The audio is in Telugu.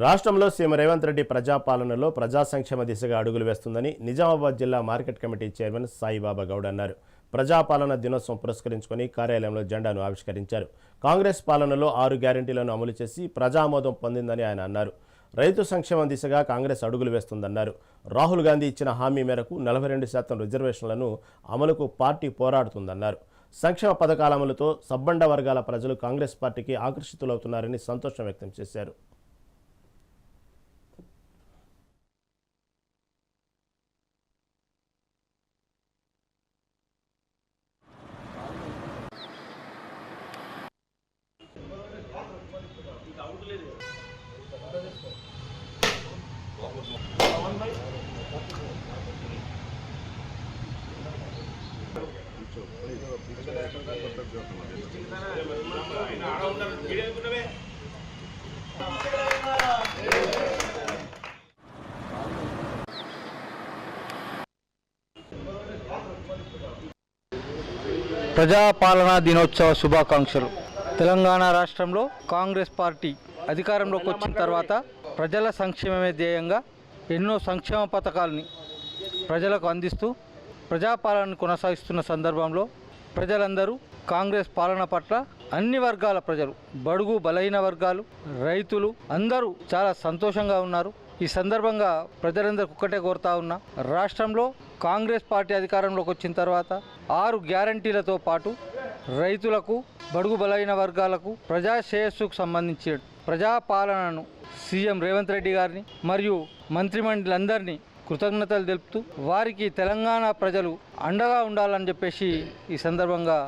రాష్ట్రంలో సీఎం రేవంత్ రెడ్డి ప్రజాపాలనలో ప్రజా సంక్షేమ దిశగా అడుగులు వేస్తుందని నిజామాబాద్ జిల్లా market committee chairman Saibaba Goud అన్నారు. ప్రజాపాలన దినోత్సవం పురస్కరించుకొని కార్యాలయంలో జెండాను ఆవిష్కరించారు. కాంగ్రెస్ పాలనలో ఆరు గ్యారంటీలను అమలు చేసి ప్రజామోదం పొందిందని ఆయన అన్నారు. రైతు సంక్షేమం దిశగా కాంగ్రెస్ అడుగులు వేస్తుందన్నారు. రాహుల్ గాంధీ ఇచ్చిన హామీ మేరకు నలభై రెండు శాతం రిజర్వేషన్లను అమలుకు పార్టీ పోరాడుతుందన్నారు. సంక్షేమ పథకాల అమలుతో సబ్బండ వర్గాల ప్రజలు కాంగ్రెస్ పార్టీకి ఆకర్షితులవుతున్నారని సంతోషం వ్యక్తం చేశారు. ప్రజాపాలనా దినోత్సవ శుభాకాంక్షలు. తెలంగాణ రాష్ట్రంలో కాంగ్రెస్ పార్టీ అధికారంలోకి వచ్చిన తర్వాత ప్రజల సంక్షేమమే ధ్యేయంగా ఎన్నో సంక్షేమ పథకాలని ప్రజలకు అందిస్తూ ప్రజాపాలనను కొనసాగిస్తున్న సందర్భంలో ప్రజలందరూ కాంగ్రెస్ పాలన పట్ల అన్ని వర్గాల ప్రజలు బడుగు బలహీన వర్గాలు రైతులు అందరూ చాలా సంతోషంగా ఉన్నారు. ఈ సందర్భంగా ప్రజలందరూ ఒక్కటే కోరుతా ఉన్నా రాష్ట్రంలో కాంగ్రెస్ పార్టీ అధికారంలోకి వచ్చిన తర్వాత ఆరు గ్యారంటీలతో పాటు రైతులకు బడుగు బలహీన వర్గాలకు ప్రజా శ్రేయస్సుకు సంబంధించి ప్రజాపాలనను సీఎం రేవంత్ రెడ్డి గారిని మరియు మంత్రిమండలందరినీ కృతజ్ఞతలు తెలుపుతూ వారికి తెలంగాణ ప్రజలు అండగా ఉండాలని చెప్పేసి ఈ సందర్భంగా